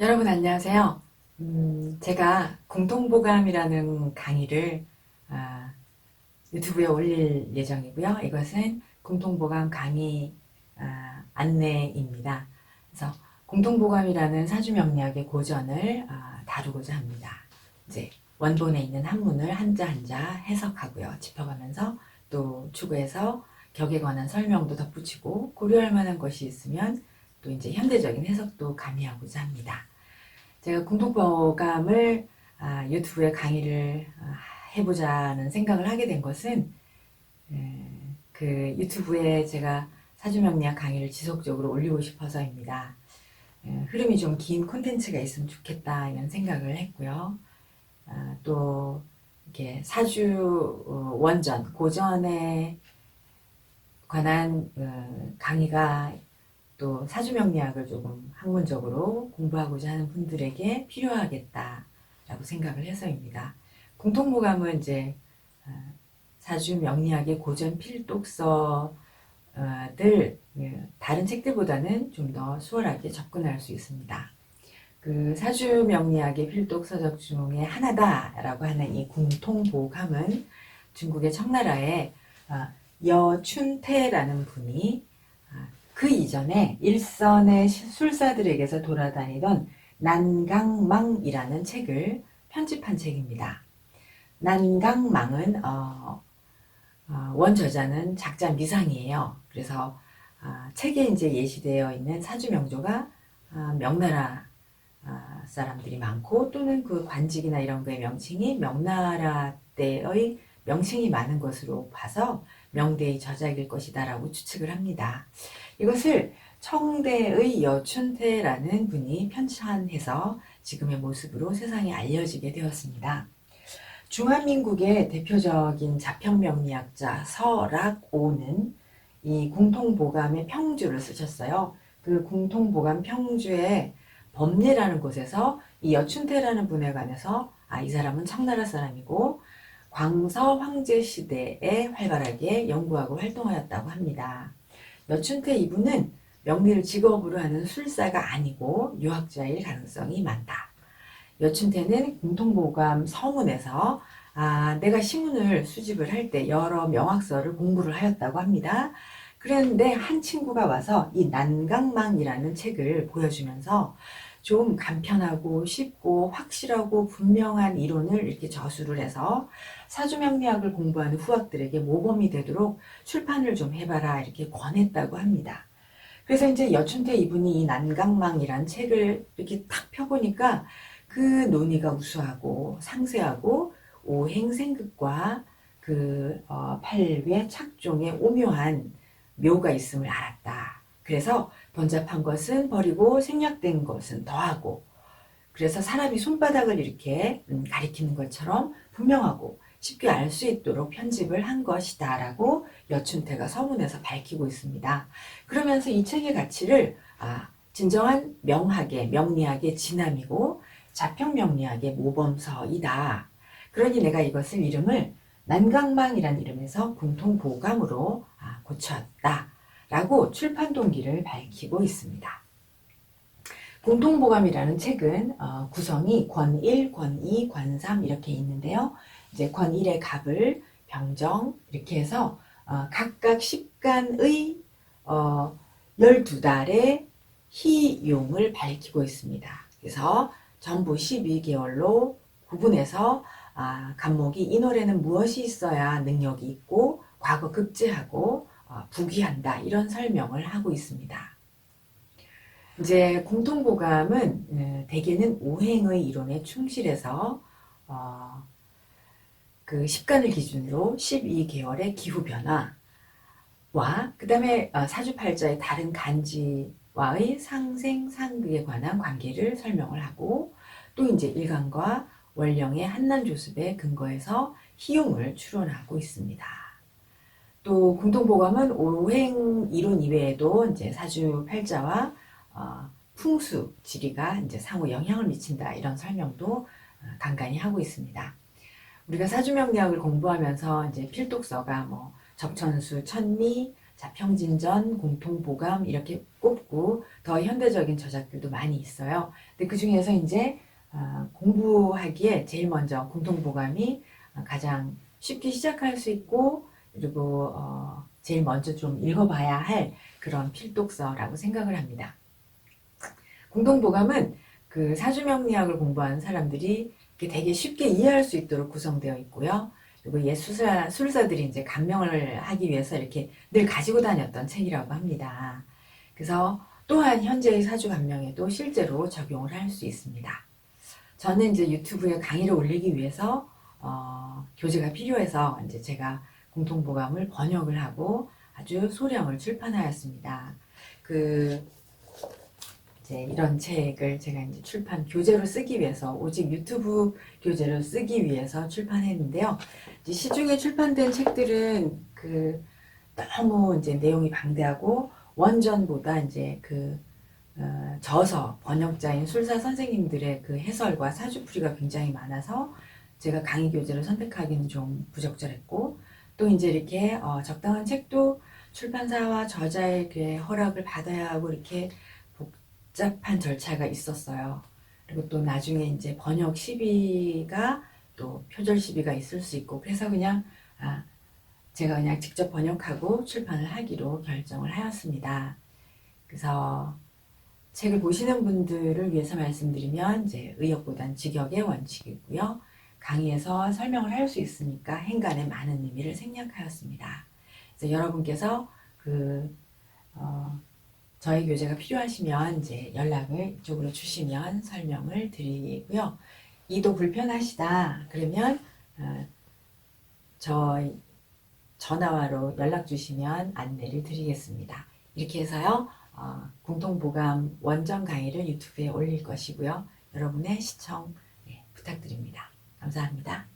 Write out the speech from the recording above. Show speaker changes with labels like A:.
A: 여러분 안녕하세요. 음, 제가 공통보감이라는 강의를 아, 유튜브에 올릴 예정이고요. 이것은 공통보감 강의 아, 안내입니다. 그래서 공통보감이라는 사주명리학의 고전을 아, 다루고자 합니다. 이제 원본에 있는 한문을 한자 한자 해석하고요. 짚어가면서 또 추구해서 격에 관한 설명도 덧붙이고 고려할 만한 것이 있으면 또 이제 현대적인 해석도 가미하고자 합니다. 제가 공통보감을 아, 유튜브에 강의를 아, 해보자는 생각을 하게 된 것은 에, 그 유튜브에 제가 사주명리학 강의를 지속적으로 올리고 싶어서입니다. 에, 흐름이 좀 긴 콘텐츠가 있으면 좋겠다 이런 생각을 했고요. 아, 또 이렇게 사주 어, 원전 고전에 관한 어, 강의가 또 사주명리학을 조금 학문적으로 공부하고자 하는 분들에게 필요하겠다라고 생각을 해서입니다. 공통보감은 이제 어, 사주명리학의 고전 필독서들 예, 다른 책들보다는 좀 더 수월하게 접근할 수 있습니다. 그 사주명리학의 필독서적 중에 하나다라고 하는 이 공통보감은 중국의 청나라의 어, 여춘태라는 분이 아, 그 이전에 일선의 술사들에게서 돌아다니던 난강망이라는 책을 편집한 책입니다. 난강망은 어, 어, 원 저자는 작자 미상이에요. 그래서 아, 책에 이제 예시되어 있는 사주 명조가 아, 명나라 아, 사람들이 많고 또는 그 관직이나 이런 거의 명칭이 명나라 때의 명칭이 많은 것으로 봐서 명대의 저작일 것이다라고 추측을 합니다. 이것을 청대의 여춘태라는 분이 편찬해서 지금의 모습으로 세상에 알려지게 되었습니다. 중화민국의 대표적인 자평명리학자 설악오는 이 공통보감의 평주를 쓰셨어요. 그 공통보감 평주의 범례라는 곳에서 이 여춘태라는 분에 관해서 아, 이 사람은 청나라 사람이고 광서 황제 시대에 활발하게 연구하고 활동하였다고 합니다. 여춘태 이분은 명리를 직업으로 하는 술사가 아니고 유학자일 가능성이 많다. 여춘태는 공통보감 서문에서 아, 내가 시문을 수집을 할 때 여러 명학서를 공부를 하였다고 합니다. 그런데 한 친구가 와서 이 난강망이라는 책을 보여주면서 좀 간편하고 쉽고 확실하고 분명한 이론을 이렇게 저수를 해서 사주명리학을 공부하는 후학들에게 모범이 되도록 출판을 좀 해봐라 이렇게 권했다고 합니다. 그래서 이제 여춘태 이분이 이 난강망이란 책을 이렇게 탁 펴보니까 그 논의가 우수하고 상세하고 오행생극과 그 어, 팔회 착종의 오묘한 묘가 있음을 알았다. 그래서 번잡한 것은 버리고 생략된 것은 더하고 그래서 사람이 손바닥을 이렇게 음, 가리키는 것처럼 분명하고 쉽게 알 수 있도록 편집을 한 것이다 라고 여춘태가 서문에서 밝히고 있습니다. 그러면서 이 책의 가치를 아, 진정한 명학의 명리학의 진함이고 자평명리학의 모범서이다. 그러니 내가 이것을 이름을 난강망이란 이름에서 공통보감으로 아, 고쳤다. 라고 출판 동기를 밝히고 있습니다. 공통보감이라는 책은 어, 구성이 권 1, 권 2, 권 3 이렇게 있는데요. 이제 권 1의 갑을 병정 이렇게 해서 어, 각각 10간의 어, 12달의 희용을 밝히고 있습니다. 그래서 전부 12개월로 구분해서 아, 간목이 이 노래는 무엇이 있어야 능력이 있고 과거 급제하고 어, 부귀한다 이런 설명을 하고 있습니다. 이제 공통보감은 어, 대개는 오행의 이론에 충실해서 어, 그 10간을 기준으로 12개월의 기후 변화와 그 다음에 어, 사주팔자의 다른 간지와의 상생 상극에 관한 관계를 설명을 하고 또 이제 일간과 원령의 한난조습에 근거해서 희용을 추론하고 있습니다. 또 공통보감은 오행 이론 이외에도 이제 사주 팔자와 어, 풍수 지리가 이제 상호 영향을 미친다 이런 설명도 어, 간간히 하고 있습니다. 우리가 사주명리학을 공부하면서 이제 필독서가 뭐 적천수, 천리, 자평진전, 공통보감 이렇게 꼽고 더 현대적인 저작들도 많이 있어요. 근데 그 중에서 이제 어, 공부하기에 제일 먼저 공통보감이 어, 가장 쉽게 시작할 수 있고 그리고 어, 제일 먼저 좀 읽어봐야 할 그런 필독서라고 생각을 합니다. 공동보감은 그 사주명리학을 공부하는 사람들이 되게 쉽게 이해할 수 있도록 구성되어 있고요. 그리고 옛 수사, 술사들이 이제 감명을 하기 위해서 이렇게 늘 가지고 다녔던 책이라고 합니다. 그래서 또한 현재의 사주 감명에도 실제로 적용을 할 수 있습니다. 저는 이제 유튜브에 강의를 올리기 위해서 어, 교재가 필요해서 이제 제가 공통보감을 번역을 하고 아주 소량을 출판하였습니다. 그 이제 이런 책을 제가 이제 출판 교재로 쓰기 위해서 오직 유튜브 교재로 쓰기 위해서 출판했는데요. 시중에 출판된 책들은 그 너무 이제 내용이 방대하고 원전보다 이제 그 어, 저서 번역자인 술사 선생님들의 그 해설과 사주풀이가 굉장히 많아서 제가 강의 교재를 선택하기는 좀 부적절했고 또 이제 이렇게 어, 적당한 책도 출판사와 저자의 그 허락을 받아야 하고 이렇게 복잡한 절차가 있었어요. 그리고 또 나중에 이제 번역 시비가 또 표절 시비가 있을 수 있고 그래서 그냥 아, 제가 그냥 직접 번역하고 출판을 하기로 결정을 하였습니다. 그래서 책을 보시는 분들을 위해서 말씀드리면 이제 의역보단 직역의 원칙이고요. 강의에서 설명을 할 수 있으니까 행간에 많은 의미를 생략하였습니다. 그래서 여러분께서 그 어, 저희 교재가 필요하시면 이제 연락을 이쪽으로 주시면 설명을 드리고요. 이도 불편하시다 그러면 어, 저 전화로 연락 주시면 안내를 드리겠습니다. 이렇게 해서요. 어, 공통보감 원정 강의를 유튜브에 올릴 것이고요. 여러분의 시청 예, 부탁드립니다. 감사합니다.